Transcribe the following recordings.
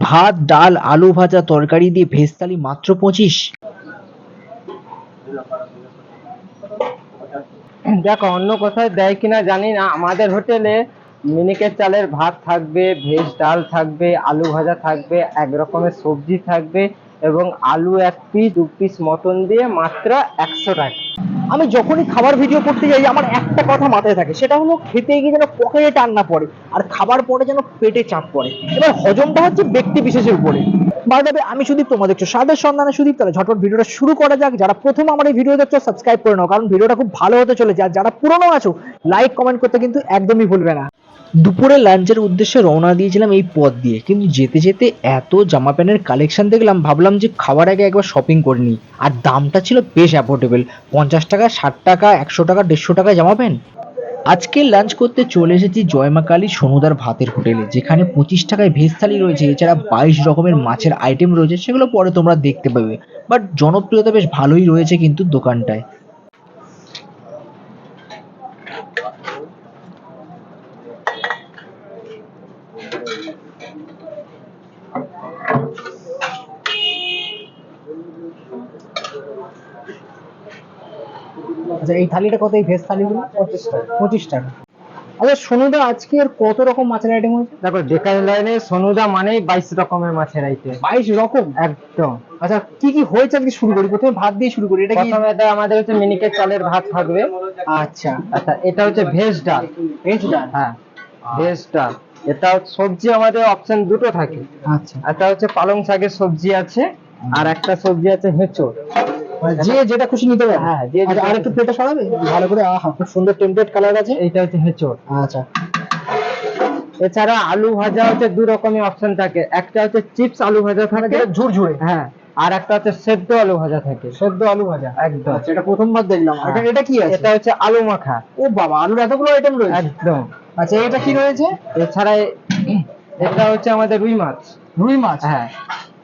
ভাত, ডাল, আলু ভাজা, তরকারি দিয়ে ভেজ থালি মাত্র পঁচিশ? দেখো, অন্য কোথায় দেয় কিনা জানি না। আমাদের হোটেলে মিনিকেট চালের ভাত থাকবে, ভেজ ডাল থাকবে, আলু ভাজা থাকবে, এক রকমের সবজি থাকবে এবং আলু এক পিস দু পিস মটন দিয়ে মাত্র একশো টাকা। আমি যখনই খাবার ভিডিও করতে যাই, আমার একটা কথা মাথায় থাকে, সেটা হলো খেতে গিয়ে যেন পকেটে টান না পড়ে, আর খাবার পরে যেন পেটে চাপ পড়ে। এবার হজমটা হচ্ছে ব্যক্তি বিশেষের উপরে। বাদাবে আমি সুদীপ তোমাদের দেখছ স্বাদের সন্ধানে সুদীপ, তাহলে ঝটপট ভিডিওটা শুরু করা যাক। যারা প্রথম আমার এই ভিডিও দেখছ সাবস্ক্রাইব করে নাও, কারণ ভিডিওটা খুব ভালো হতে চলেছে। আর যারা পুরনো আছো লাইক কমেন্ট করতে কিন্তু একদমই ভুলবে না। দুপুরে লাঞ্চের উদ্দেশ্যে রওনা দিয়েছিলাম এই পথ দিয়ে। কিন্তু যেতে যেতে এত জামা প্যান্টের কালেকশন দেখলাম, ভাবলাম যে খাওয়ার আগে একবার শপিং করে নিই। আর দামটা ছিল বেশ অ্যাফোর্ডেবল পঞ্চাশ টাকা, ষাট টাকা, একশো টাকা, দেড়শো টাকা জামা প্যান্ট। আজকে লাঞ্চ করতে চলে এসেছি জয়মা কালী সোনুদার ভাতের হোটেলে, যেখানে পঁচিশ টাকায় ভেজ থালি রয়েছে। এছাড়া বাইশ রকমের মাছের আইটেম রয়েছে, সেগুলো পরে তোমরা দেখতে পাবে। বাট জনপ্রিয়তা বেশ ভালোই রয়েছে কিন্তু দোকানটায়। এই থালিটা কত? এই ভেজ থালিগুলো? পঁচিশ টাকা। আচ্ছা সোনুদা আজকে আর কত রকম মাছের আইটেম হয়েছে দেখো ডেকার লাইনে সোনুদা মানেই বাইশ রকমের মাছের আইটেম বাইশ রকম? একদম। আচ্ছা কি কি হয়েছে আজকে শুরু করি? প্রথমে ভাত দিয়ে শুরু করি। এটা কি? প্রথমে আমাদের হচ্ছে মিনিকেট চালের ভাত থাকবে। আচ্ছা। আচ্ছা এটা হচ্ছে ভেজ ডাল। ভেজ ডাল? হ্যাঁ ভেজ ডাল। এটা সবজি আমাদের অপশন দুটো থাকে। আচ্ছা। এটা হচ্ছে পালং শাকের সবজি আছে আর একটা সবজি আছে হেঁচড়। মানে যে যেটা খুশি নিতে হ্যাঁ, যে আচ্ছা, আর একটু প্লেটে সরাবে? ভালো করে আহা খুব সুন্দর টেম্পলেট কালার আছে। হচ্ছে হেঁচড় আচ্ছা। এছাড়া আলু ভাজা হচ্ছে দু রকমের অপশন থাকে। একটা হচ্ছে চিপস আলু ভাজা মানে থাকে ঝুরঝুরে। হ্যাঁ আর একটা হচ্ছে সেদ্ধ আলু ভাজা থাকে। সেদ্ধ আলু ভাজা। একদম। আচ্ছা এটা প্রথমবার দেখলাম। হ্যাঁ। এটা এটা কি আছে? এটা হচ্ছে আলু মাখা। ও বাবা আলুর এতগুলো আইটেম রয়েছে। একদম। আচ্ছা এটা কি রয়েছে? এছাড়া এটা হচ্ছে আমাদের রুই মাছ। রুই মাছ? হ্যাঁ।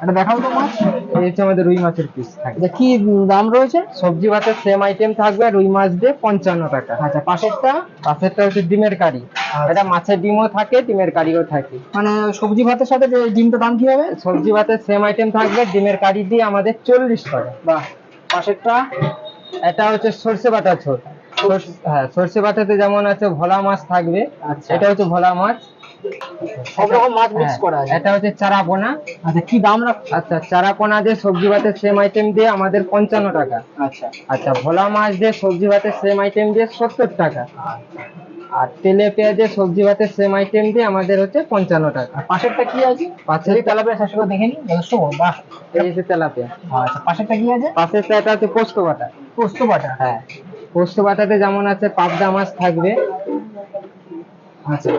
এটা দেখাও তো মাছ এই হচ্ছে আমাদের রুই মাছের পিস থাকে এটা কি দাম রয়েছে? সবজি ভাতের সেম আইটেম থাকবে রুই মাছ দিয়ে পঞ্চান্ন টাকা। আচ্ছা পাশেরটা? পাশেরটা হচ্ছে ডিমের কারি। এটা মাছের ডিমও থাকে ডিমের কারিও থাকে। মানে সবজি ভাতের সাথে ডিমটা দাম কি হবে? সবজি ভাতের সেম আইটেম থাকবে ডিমের কারি দিয়ে আমাদের চল্লিশ টাকা। বাহ পাশেরটা? এটা হচ্ছে সর্ষে বাটা ছোট হ্যাঁ সর্ষে বাটাতে যেমন আছে ভোলা মাছ থাকবে আচ্ছা। এটা হচ্ছে ভোলা মাছ। সব রকম মাছ মিক্স হ্যাঁ, করা আছে। এটা হচ্ছে চারা আচ্ছা কি দাম রাখ আচ্ছা চারা দিয়ে সবজি ভাতের সেম আইটেম দিয়ে আমাদের পঞ্চান্ন টাকা। আচ্ছা। আচ্ছা ভোলা মাছ দিয়ে সবজি ভাতের সেম আইটেম দিয়ে সত্তর টাকা। আর তেলে পেঁয়াজে সবজি ভাতের সেম আইটেম দিয়ে আমাদের হচ্ছে পঞ্চান্ন টাকা। পাশেরটা কি আছে? পাশের তেলাপিয়া দেখে বাহ। এই যে তেলাপিয়া। আচ্ছা পাশেরটা কি আছে? পাশের এটা হচ্ছে পোস্ত বাটা। পোস্ত বাটা। হ্যাঁ পোস্ত বাটাতে যেমন আছে পাবদা মাছ থাকবে আচ্ছা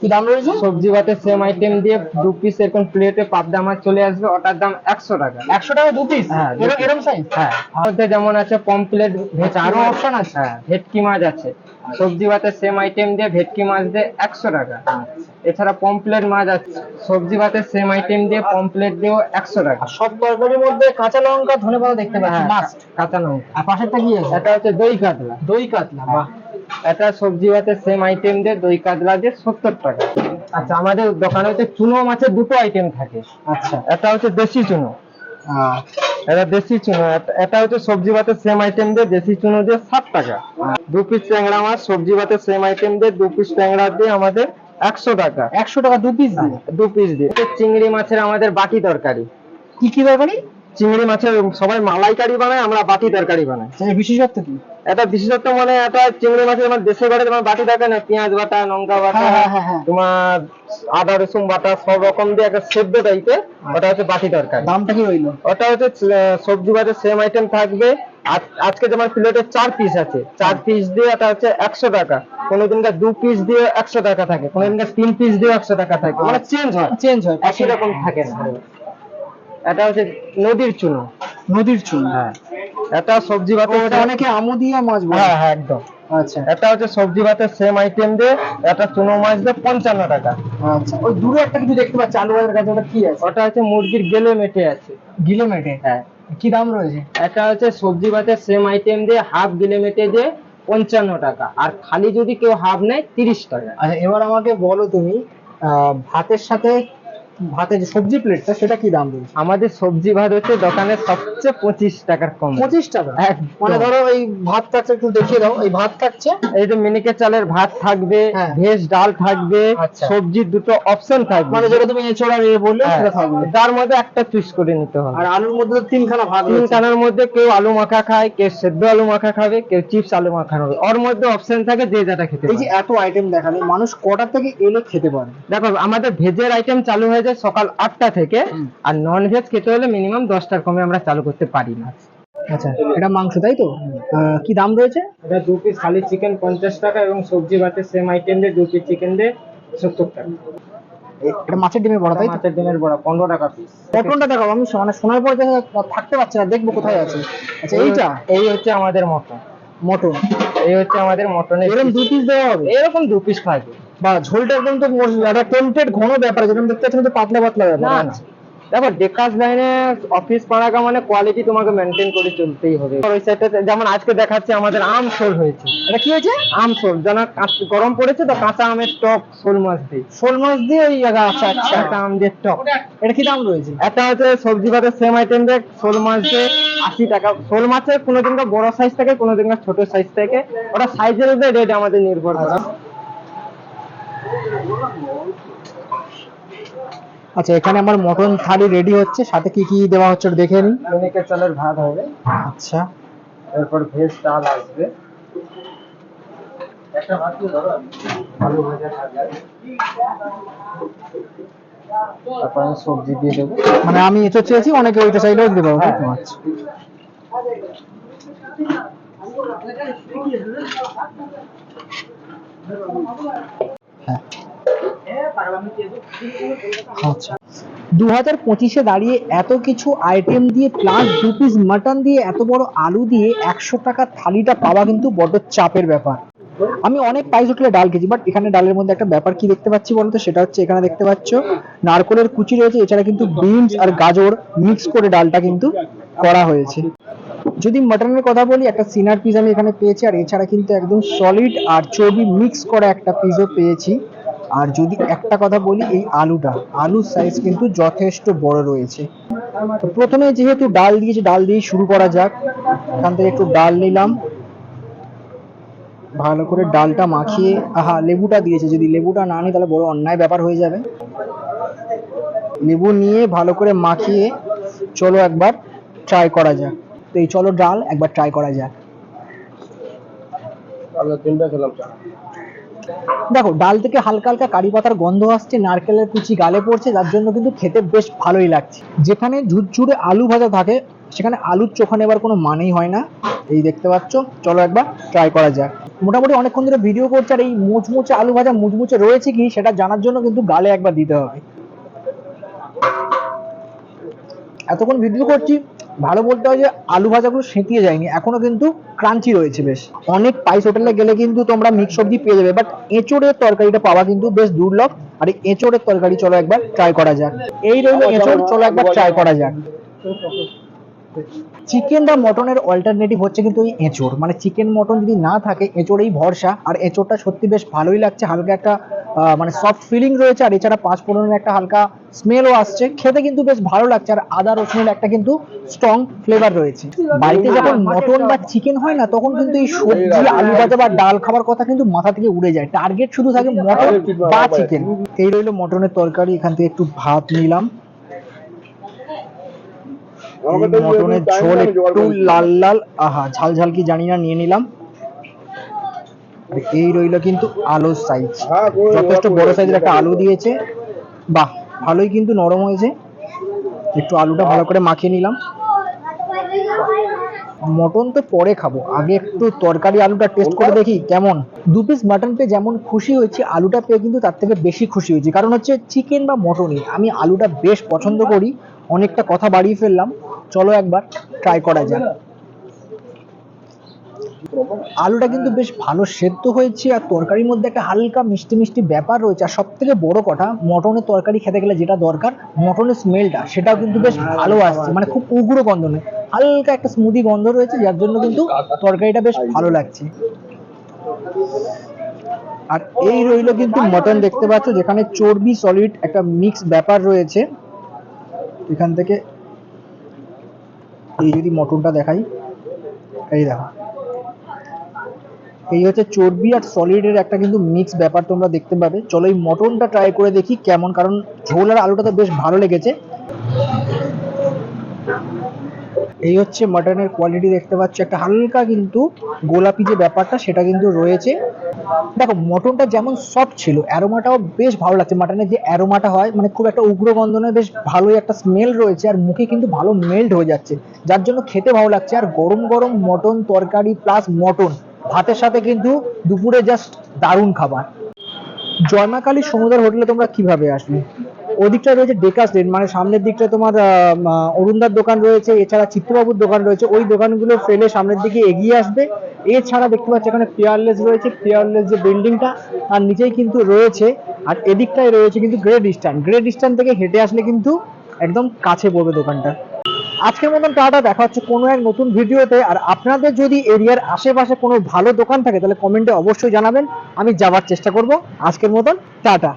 কি দাম রয়েছে? সবজি ভাতের সেম আইটেম দিয়ে দু পিস এরকম প্লেটে পাবদা মাছ চলে আসবে ওটার দাম একশো টাকা। একশো টাকা দু পিস হ্যাঁ, এরকম সাইজ হ্যাঁ মধ্যে যেমন আছে পমপ্লেট আচ্ছা, আরও option আছে? হ্যাঁ ভেটকি মাছ আছে। সবজি ভাতের সেম আইটেম দিয়ে ভেটকি মাছ দিয়ে একশো টাকা। এছাড়া পমপ্লেট মাছ আছে। সবজি ভাতের সেম আইটেম দিয়ে পমপ্লেট দিয়েও একশো টাকা। সব তরকারির মধ্যে কাঁচা লঙ্কা ধনে পাতা দেখতে পাচ্ছি হ্যাঁ, মাস্ট কাঁচা লঙ্কা। আর পাশেরটা কি আছে? এটা হচ্ছে দই কাতলা। দই কাতলা বাহ। এটা সবজি ভাতের সেম আইটেম দিয়ে দই কাতলা দিয়ে সত্তর টাকা। আচ্ছা আমাদের দোকানে হচ্ছে চুনো মাছের দুটো আইটেম থাকে। আচ্ছা এটা হচ্ছে দেশি চুনো। এটা দেশি চুনো এটা- এটা হচ্ছে সবজি ভাতের সেম আইটেম দিয়ে দেশি চুনো দিয়ে ষাট টাকা। দু পিস ট্যাংরা মাছ সবজি ভাতের সেম আইটেম দিয়ে দু পিস ট্যাংরা দিয়ে আমাদের একশো টাকা। একশো টাকা দু পিস দিয়ে? দু পিস দিয়ে। চিংড়ি মাছের আমাদের বাটি তরকারি। কি কি তরকারি চিংড়ি মাছের সবাই মালাইকারি বানায় আমরা বাটি তরকারি বানাই আচ্ছা, এর বিশেষত্ব কি? এটা বিশেষত মানে এটা চিংড়ি মাছের আমার দেশে ঘরে তোমার বাটি থাকে না পেঁয়াজ বাটা লঙ্কা বাটা হ্যাঁ, হ্যাঁ, হ্যাঁ। তোমার আদা রসুন বাটা সব রকম দিয়ে একটা সেদ্ধ টাইপের ওটা হচ্ছে বাটি তরকারি। দামটা কি রইল? ওটা হচ্ছে সবজি ভাতের সেম আইটেম থাকবে। আজকে যেমন প্লেটে চার পিস আছে চার পিস দিয়ে এটা হচ্ছে একশো টাকা। কোনো দিনকার দু পিস দিয়ে একশো টাকা থাকে কোনো দিনকার তিন পিস দিয়ে একশো টাকা থাকে মানে চেঞ্জ হয়। চেঞ্জ হয় একই রকম থাকে না। এটা হচ্ছে নদীর চুনো। নদীর চুন। হ্যাঁ। এটা সবজি ভাতের ওটা অনেকে আমু দিয়ে মাছ বলে? হ্যাঁ হ্যাঁ একদম। আচ্ছা। এটা হচ্ছে সবজি ভাতের সেম আইটেম দিয়ে এটা চুনো মাছ দিয়ে পঞ্চান্ন টাকা। আচ্ছা। ওই দূরে একটা কিছু দেখতে পাচ্ছি আলু বাজার কাছে ওটা কি আছে? ওটা হচ্ছে মুরগির গেলে মেটে আছে। গিলে মেটে? হ্যাঁ। কি দাম রয়েছে? এটা হচ্ছে সবজি ভাতের সেম আইটেম দিয়ে হাফ গিলে মেটে দিয়ে পঞ্চান্ন টাকা। আর খালি যদি কেউ হাফ নেয় তিরিশ টাকা। আচ্ছা এবার আমাকে বলো তুমি আহ, ভাতের সাথে ভাতের সবজি প্লেটটা সেটা কি দাম রয়েছে আমাদের সবজি ভাত হচ্ছে দোকানে সবচেয়ে পঁচিশ টাকার কম। পঁচিশ টাকা? মানে ধরো এই ভাত থাকছে একটু দেখিয়ে দাও এই ভাত থাকছে? এই যে মিনিকেট চালের ভাত থাকবে হ্যাঁ। ভেজ ডাল থাকবে আচ্ছা। সবজির দুটো অপশন থাকবে। মানে যেটা তুমি এছাড়া ইয়ে বললে হ্যাঁ, সেটা থাকবে। তার মধ্যে একটা চুজ করে নিতে হবে। আর আলুর মধ্যে তো তিনখানা ভাত তিন রয়েছে মধ্যে কেউ আলু মাখা খায় কেউ সেদ্ধ আলু মাখা খাবে কেউ চিপস আলু মাখা খাবে। ওর মধ্যে অপশন থাকে যে যেটা খেতে এই যে এত আইটেম দেখালে মানুষ কটা থেকে এলে খেতে পারে দেখো আমাদের ভেজের আইটেম চালু হয়ে যায় সকাল আটটা থেকে আর নন ভেজ খেতে হলে মিনিমাম দশটার কমে আমরা চালু করতে পারি না। আচ্ছা এটা মাংস তাই তো? কি দাম রয়েছে? এটা দু পিস খালি চিকেন পঞ্চাশ টাকা এবং সবজি ভাতের সেম আইটেম দিয়ে দু পিস চিকেন দিয়ে সত্তর টাকা। এটা মাছের ডিমের বড়া তাই মাছের ডিমের বড়া পনেরো টাকা পিস আমি মানে শোনার পরে থাকতে পারছি না দেখব কোথায় আছে। আচ্ছা এইটা? এই হচ্ছে আমাদের মটন। মটন। এই হচ্ছে আমাদের মটনের এরকম দু পিস দেওয়া হবে? এরকম দু পিস থাকবে বা ঝোলটা একদম তো মোর- একটা টেম্পটেড ঘন ব্যাপার যেরকম দেখতে পাচ্ছি তো পাতলা পাতলা ব্যাপার না দেখো ডেকাস লাইনে অফিস পাড়াকা মানে কোয়ালিটি তোমাকে মেনটেন করে চলতেই হবে। ওই সাইডটাতে যেমন আজকে দেখাচ্ছে আমাদের আম শোল হয়েছে। এটা কি হয়েছে? আম শোল যেন গরম পড়েছে তো কাঁচা আমের টক শোল মাছ দিয়ে। শোল মাছ দিয়ে ওই জায়গা আচ্ছা আচ্ছা। কাঁচা আম দিয়ে টক। এটা কি দাম রয়েছে? একটা হচ্ছে সবজি ভাতের সেম আইটেম দেখ শোল মাছ দিয়ে আশি টাকা। শোল মাছের কোনো দিনকার বড় সাইজ থাকে কোনো দিনকার ছোট সাইজ থাকে। ওটা সাইজের উপরে রেট আমাদের নির্ভর করে। আচ্ছা এখানে আমার মটন থালি রেডি হচ্ছে। সাথে কি কি দেওয়া হচ্ছে ওটা দেখে নিই। মিনিকেট চালের ভাত হবে। আচ্ছা। এরপর ভেজ ডাল আসবে। একটা ভাত ধরো আলু ভাজা থাকবে তারপর সবজি দিয়ে দেবো। মানে আমি চেয়েছি অনেকে ওইটা চাইলেও দিতে পারব? হ্যাঁ। আচ্ছা। পঁচিশে দাঁড়িয়ে এত কিছু আইটেম দিয়ে প্লাস দু পিস মাটন দিয়ে, এত বড় আলু দিয়ে একশো টাকার থালিটা পাওয়া কিন্তু চাপের ব্যাপার। আমি অনেক প্রাইস হোটেলে ডাল খেয়েছি বাট এখানে ডালের মধ্যে একটা ব্যাপার কি দেখতে পাচ্ছি বলতো? সেটা হচ্ছে এখানে দেখতে পাচ্ছ, নারকলের কুচি রয়েছে, এছাড়া কিন্তু বিনস আর গাজর মিক্স করে ডালটা কিন্তু করা হয়েছে। যদি মাটনের কথা বলি, একটা সিনার পিস আমি এখানে পেয়েছি, আর এছাড়া কিন্তু একদম সলিড আর চর্বি মিক্স করা একটা পিসও পেয়েছি। আর যদি একটা কথা বলি, এই আলুটা, আলুর সাইজ কিন্তু যথেষ্ট বড় রয়েছে। তো প্রথমে যেহেতু ডাল দিয়েছি ডাল দিয়ে শুরু করা যাক, এখান থেকে একটু ডাল নিলাম। ভালো করে ডালটা মাখিয়ে, আহা, লেবুটা দিয়েছে। যদি লেবুটা না নিই, তাহলে বড় অন্যায় ব্যাপার হয়ে যাবে। লেবু নিয়ে ভালো করে মাখিয়ে, চলো একবার ট্রাই করা যাক। তো এই চলো ডাল একবার ট্রাই করা যাক। দেখো ডাল থেকে হালকা হালকা কারি পাতার গন্ধ আসছে নারকেলের কুচি গালে পড়ছে যার জন্য কিন্তু খেতে বেশ ভালোই লাগছে। যেখানে ঝুরঝুরে আলু ভাজা থাকে সেখানে আলুর চোখা নেবার কোনো মানেই হয় না। এই দেখতে পাচ্ছ চলো একবার ট্রাই করা যাক। মোটামুটি অনেকক্ষণ ধরে ভিডিও করছে আর এই মুচমুচে আলু ভাজা মুচমুচে রয়েছে কি সেটা জানার জন্য কিন্তু গালে একবার দিতে হবে। এতক্ষণ ভিডিও করছি ভালো বলতে হয় যে আলু ভাজাগুলো সেঁতিয়ে যায়নি, এখনও কিন্তু ক্রাঞ্চি রয়েছে বেশ। অনেক পাইস হোটেলে গেলে কিন্তু তোমরা মিক্স সবজি পেয়ে যাবে বাট এঁচোড়ের তরকারিটা পাওয়া কিন্তু বেশ দুর্লভ। আর এঁচোড়ের তরকারি চলো একবার ট্রাই করা যাক। এই রইল এঁচোড়, চলো একবার ট্রাই করা যাক। চিকেন বা মটনের অল্টারনেটিভ হচ্ছে কিন্তু ওই এঁচোড়। মানে চিকেন মটন যদি না থাকে এঁচোড়েই ভরসা। আর এঁচোড়টা সত্যি বেশ ভালোই লাগছে হালকা একটা মানে সফট ফিলিং রয়েছে। আর এছাড়া পাঁচ ফোড়নের একটা হালকা স্মেলও আসছে। খেতে কিন্তু বেশ ভালো লাগছে। আর আদা রসুনের একটা কিন্তু স্ট্রং ফ্লেভার রয়েছে। বাড়িতে যখন মটন বা চিকেন হয় না তখন কিন্তু এই সবজি আলু ভাজা বা ডাল খাবার কথা কিন্তু মাথা থেকে উড়ে যায়। টার্গেট শুধু থাকে মটন বা চিকেন এই রইল মটনের তরকারি। এখান থেকে একটু ভাত নিলাম। মটনের ঝোল একটু লাল লাল আহা ঝাল ঝাল কি জানি না নিয়ে নিলাম। এই রইল কিন্তু আলুর সাইজ যথেষ্ট বড় সাইজের একটা আলু দিয়েছে। বাহ ভালোই কিন্তু নরম হয়েছে। একটু আলুটা ভালো করে মাখিয়ে নিলাম। মটন তো পরে খাব। আগে একটু তরকারি আলুটা টেস্ট করে দেখি কেমন? দু পিস মাটন পেয়ে যেমন খুশি হয়েছি আলুটা পেয়ে কিন্তু তার থেকে বেশি খুশি হয়েছি। কারণ হচ্ছে চিকেন বা মটনই। আমি আলুটা বেশ পছন্দ করি। অনেকটা কথা বাড়িয়ে ফেললাম। চলো একবার ট্রাই করা যাক। আলুটা কিন্তু বেশ ভালো সেদ্ধ হয়েছে আর তরকারির মধ্যে একটা হালকা মিষ্টি মিষ্টি ব্যাপার রয়েছে। আর সব থেকে বড় কথা, মটনের তরকারি খেতে গেলে যেটা দরকার, মটনের স্মেলটা সেটাও কিন্তু বেশ ভালো আসছে। মানে খুব উগ্র গন্ধ নেই। হালকা একটা স্মুদি গন্ধ রয়েছে, যার জন্য কিন্তু তরকারিটা বেশ ভালো লাগছে। আর এই রইল কিন্তু মটন দেখতে পাচ্ছ, যেখানে চর্বি সলিড একটা মিক্স ব্যাপার রয়েছে। এখান থেকে এই যদি মটনটা দেখাই, এই দেখো। এই হচ্ছে চর্বি আর সলিডের একটা কিন্তু মিক্স ব্যাপার তোমরা দেখতে পাবে। চলো এই মটনটা ট্রাই করে দেখি কেমন, কারণ ঝোল আর আলুটা তো বেশ ভালো লেগেছে। এই হচ্ছে মাটনের কোয়ালিটি দেখতে পাচ্ছ। একটা হালকা কিন্তু গোলাপি যে ব্যাপারটা, সেটা কিন্তু রয়েছে। দেখো, মটনটা যেমন সফট ছিল অ্যারোমাটাও বেশ ভালো লাগছে। মাটনের যে অ্যারোমাটা হয় মানে খুব একটা উগ্র গন্ধ বেশ ভালোই একটা স্মেল রয়েছে, আর মুখে কিন্তু ভালো মেল্ট হয়ে যাচ্ছে। যার জন্য খেতে ভালো লাগছে। আর গরম গরম মটন তরকারি প্লাস মটন, ভাতের সাথে কিন্তু দুপুরে জাস্ট দারুণ খাবার। জয়মাকালী সমুদ্র হোটেলে তোমরা কীভাবে আসবে? ওদিকটা রয়েছে ডেকাস লেন মানে সামনের দিকটা তোমার অরুণদার দোকান রয়েছে, এছাড়া চিত্রবাবুর দোকান রয়েছে, ওই দোকানগুলো ফেলে সামনের দিকে এগিয়ে আসবে। এছাড়া দেখতে পাচ্ছি এখানে পিয়ারলেস রয়েছে পিয়ারলেস যে বিল্ডিংটা তার নিচেই কিন্তু রয়েছে, আর এদিকটায় রয়েছে কিন্তু গ্রেট ইস্টার্ন গ্রেট ইস্টার্ন থেকে হেঁটে আসলে কিন্তু একদম কাছে পড়বে দোকানটা। আজকের মতন টাটা, দেখা হচ্ছে কোনো এক নতুন ভিডিওতে, আর আপনাদের যদি এরিয়ার আশেপাশে কোনো ভালো দোকান থাকে, তাহলে কমেন্টে অবশ্যই জানাবেন, আমি যাওয়ার চেষ্টা করব। আজকের মতন, টাটা।